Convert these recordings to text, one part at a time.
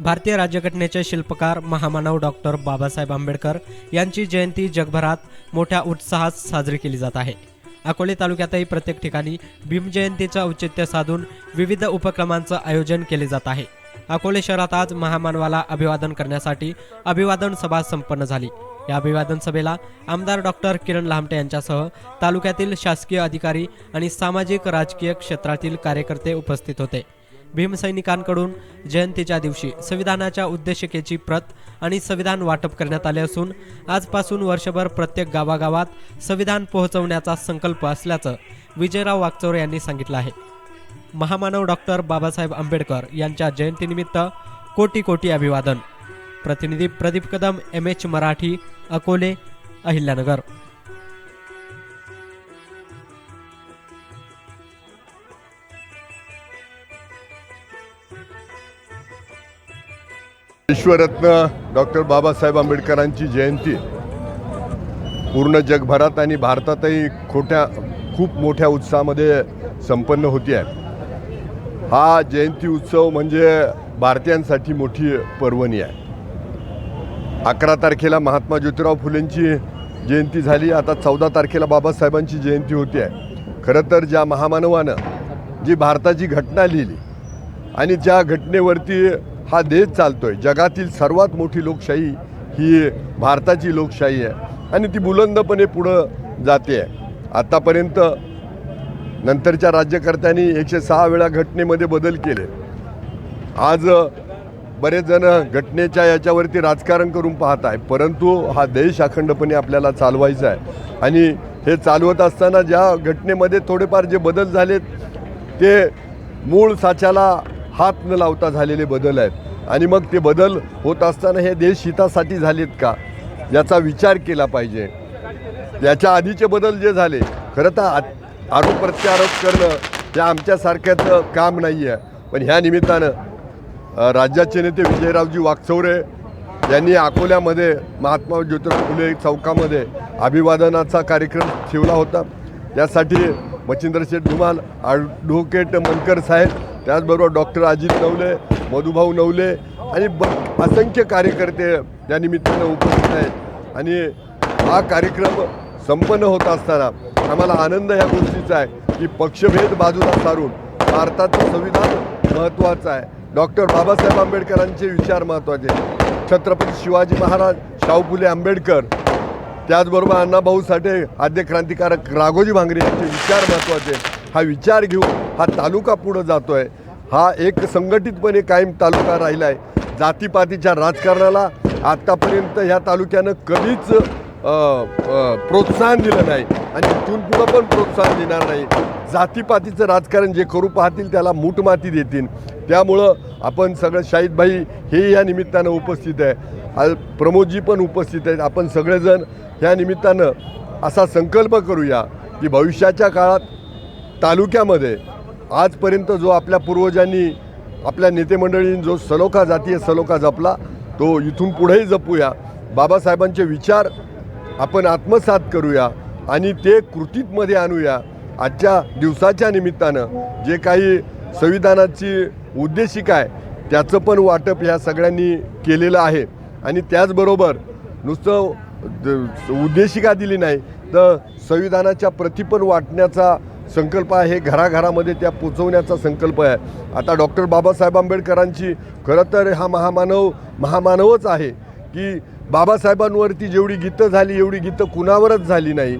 भारतीय राज्यघटनेचे शिल्पकार महामानव डॉक्टर बाबासाहेब आंबेडकर यांची जयंती जगभरात मोठ्या उत्साहात साजरी केली जात आहे. अकोले तालुक्यातही प्रत्येक ठिकाणी भीमजयंतीचं औचित्य साधून विविध उपक्रमांचं आयोजन केले जात आहे. अकोले शहरात आज महामानवाला अभिवादन करण्यासाठी अभिवादन सभा संपन्न झाली. या अभिवादन सभेला आमदार डॉक्टर किरण लामटे यांच्यासह तालुक्यातील शासकीय अधिकारी आणि सामाजिक राजकीय क्षेत्रातील कार्यकर्ते उपस्थित होते. भीमसैनिकांकडून जयंतीच्या दिवशी संविधानाच्या उद्देशिकेची प्रत आणि संविधान वाटप करण्यात आले असून आजपासून वर्षभर प्रत्येक गावागावात संविधान पोहोचवण्याचा संकल्प असल्याचं विजयराव वागचौर यांनी सांगितलं आहे. महामानव डॉक्टर बाबासाहेब आंबेडकर यांच्या जयंतीनिमित्त कोटी कोटी अभिवादन. प्रतिनिधी प्रदीप कदम एम एच मराठी अकोले अहिल्यानगर. विश्वरत्न डॉक्टर बाबासाहेब आंबेडकरांची जयंती. पूर्ण जगभरात आणि भारतातही खोट्या खूप मोठ्या उत्साहामध्ये संपन्न होती आहे. हा जयंती उत्सव म्हणजे भारतीयांसाठी मोठी पर्वणी आहे. अकरा तारखेला महात्मा ज्योतिराव फुलेंची जयंती झाली. आता चौदा तारखेला बाबासाहेबांची जयंती होती आहे. खरं तर ज्या महामानवानं जी भारताची घटना लिहिली आणि ज्या घटनेवरती हा देश चालतो आहे जगातील सर्वात मोठी लोकशाही ही भारताची लोकशाही आहे. आणि ती बुलंदपणे पुढं जाते आहे. आत्तापर्यंत नंतरच्या राज्यकर्त्यांनी एकशे सहा वेळा घटनेमध्ये बदल केले. आज बरेच जण घटनेच्या याच्यावरती राजकारण करून पाहत आहे परंतु हा देश अखंडपणे आपल्याला चालवायचा आहे. आणि हे चालवत असताना ज्या घटनेमध्ये थोडेफार जे बदल झालेत ते मूळ साच्याला हात न लावता झालेले बदल आहेत. आणि मग ते बदल होत असताना हे देश हितासाठी झालेत का? याचा विचार केला पाहिजे. याच्या आधीचे बदल जे झाले खरं तर आ- आरोप प्रत्यारोप करणं हे आमच्यासारख्याचं काम नाही आहे पण ह्या निमित्तानं राज्याचे नेते विजयरावजी वाकचौरे यांनी अकोल्यामध्ये महात्मा ज्योतिराव फुले चौकामध्ये अभिवादनाचा कार्यक्रम ठेवला होता. त्यासाठी मच्छिंद्र शेठ धुमाल ॲडव्होकेट मनकर साहेब त्याचबरोबर डॉक्टर अजित नवले मधुभाऊ नवले आणि ब असंख्य कार्यकर्ते या निमित्तानं उपस्थित आहेत. आणि हा कार्यक्रम संपन्न होत असताना आम्हाला आनंद ह्या गोष्टीचा आहे की पक्षभेद बाजूला सारून भारताचं संविधान महत्त्वाचं आहे. डॉक्टर बाबासाहेब आंबेडकरांचे विचार महत्त्वाचे छत्रपती शिवाजी महाराज शाहू फुले आंबेडकर त्याचबरोबर अण्णाभाऊ साठे आद्य क्रांतिकारक राघोजी भांगरे यांचे विचार महत्त्वाचे हा विचार घेऊन हा तालुका पुढं जातो आहे हा एक संघटितपणे कायम तालुका राहिला आहे जातीपातीच्या राजकारणाला आत्तापर्यंत ह्या तालुक्यानं कधीच प्रोत्साहन दिलं नाही आणि इथून पुढं पण प्रोत्साहन देणार नाही. जातीपातीचं राजकारण जे करू पाहतील त्याला मूठमाती देतील. त्यामुळं आपण सगळं शाहीदभाई हे या निमित्तानं उपस्थित आहे. प्रमोदजी पण उपस्थित आहेत. आपण सगळेजण ह्या निमित्तानं असा संकल्प करूया की भविष्याच्या काळात तालुक्यामध्ये आजपर्यंत जो आपल्या पूर्वजांनी आपल्या नेतेमंडळींनी जो सलोखा जातीय सलोखा जपला तो इथून पुढेही जपूया. बाबासाहेबांचे विचार आपण आत्मसात करूया आणि ते कृतीतमध्ये आणूया. आजच्या दिवसाच्या निमित्तानं जे काही संविधानाची उद्देशिका आहे त्याचं पण वाटप ह्या सगळ्यांनी केलेलं आहे. आणि त्याचबरोबर नुसतं उद्देशिका दिली नाही तर संविधानाच्या प्रती पण वाटण्याचा संकल्प आहे घराघरामध्ये त्या पोचवण्याचा संकल्प आहे. आता डॉक्टर बाबासाहेब आंबेडकरांची खरं तर हा महामानव महामानवच आहे की बाबासाहेबांवरती जेवढी गीतं झाली एवढी गीतं कुणावरच झाली नाही.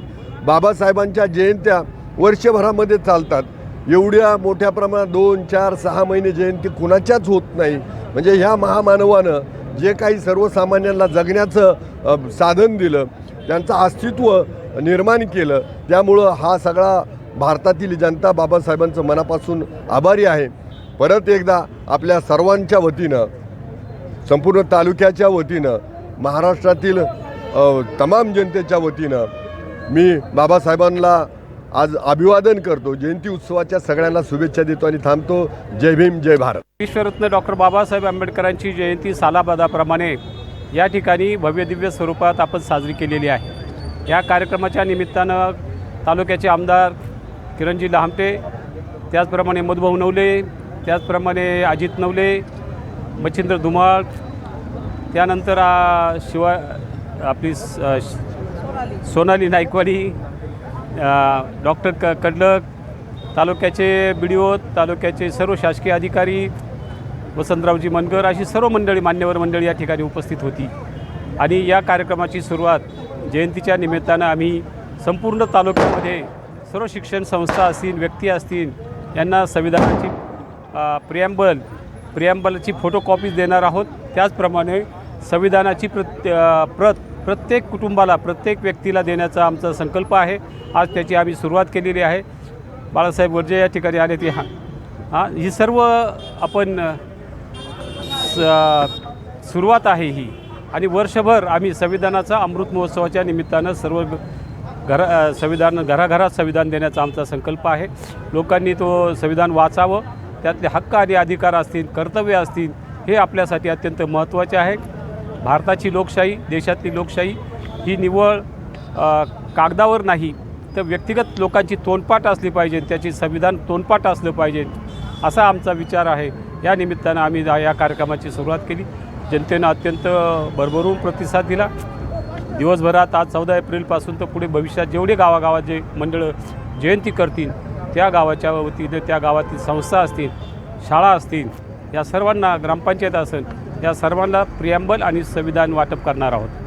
बाबासाहेबांच्या जयंत्या वर्षभरामध्ये चालतात. एवढ्या मोठ्या प्रमाणात दोन चार सहा महिने जयंती कुणाच्याच होत नाही. म्हणजे ह्या महामानवानं जे काही सर्वसामान्यांना जगण्याचं साधन दिलं त्यांचं अस्तित्व निर्माण केलं त्यामुळं हा सगळा भारतातील जनता बाबासाहेबांचं मनापासून आभारी आहे. परत एकदा आपल्या सर्वांच्या वतीनं संपूर्ण तालुक्याच्या वतीनं महाराष्ट्रातील तमाम जनतेच्या वतीनं मी बाबासाहेबांना आज अभिवादन करतो. जयंती उत्सवाच्या सगळ्यांना शुभेच्छा देतो आणि थांबतो. जय भीम जय भारत. विश्वरत्न डॉक्टर बाबासाहेब आंबेडकरांची जयंती सालाबादाप्रमाणे या ठिकाणी भव्यदिव्य स्वरूपात आपण साजरी केलेली आहे. या कार्यक्रमाच्या निमित्तानं तालुक्याचे आमदार किरणजी लहामटे त्याचप्रमाणे मधुभाऊ नवले त्याचप्रमाणे अजित नवले मच्छिंद्र धुमाळ त्यानंतर शिवाय शिवा आपली स- श- सोनाली नायकवाडी डॉक्टर क कडलक तालुक्याचे बी डी ओ तालुक्याचे सर्व शासकीय अधिकारी वसंतरावजी मनगर अशी सर्व मंडळी मान्यवर मंडळी या ठिकाणी उपस्थित होती. आणि या कार्यक्रमाची सुरुवात जयंतीच्या निमित्तानं आम्ही संपूर्ण तालुक्यामध्ये सर्व शिक्षण संस्था असतील व्यक्ती असतील यांना संविधानाची प्रियांबल प्रिॲम्बलची फोटोकॉपीज देणार आहोत. त्याचप्रमाणे संविधानाची प्रत प्रत प्रत्येक कुटुंबाला प्रत्येक व्यक्तीला देण्याचा आमचा संकल्प आहे. आज त्याची आम्ही सुरुवात केलेली आहे. बाळासाहेब वर्जे या ठिकाणी आले ते हा हां ही सर्व आपण स- सुरुवात आहे ही. आणि वर्षभर आम्ही संविधानाचा अमृत महोत्सवाच्या निमित्तानं सर्व घरा संविधान घराघरात संविधान देण्याचा आमचा संकल्प आहे. लोकांनी तो संविधान वाचावं त्यातले हक्क आणि अधिकार असतील कर्तव्य असतील हे आपल्यासाठी अत्यंत महत्त्वाचे आहे. भारताची लोकशाही देशातली लोकशाही ही निव्वळ कागदावर नाही तर व्यक्तिगत लोकांची तोंडपाठ असली पाहिजे त्याची संविधान तोंडपाठ असलं पाहिजे असा आमचा विचार आहे. या निमित्तानं आम्ही या कार्यक्रमाची सुरुवात केली. जनतेनं अत्यंत भरभरून प्रतिसाद दिला. दिवसभरात आज चौदा एप्रिलपासून तर पुढे भविष्यात जेवढे गावागावात जे मंडळं जयंती करतील त्या गावाच्या वतीने त्या गावातील संस्था असतील शाळा असतील या सर्वांना ग्रामपंचायत असेल या सर्वांना प्रियांबल आणि संविधान वाटप करणार आहोत.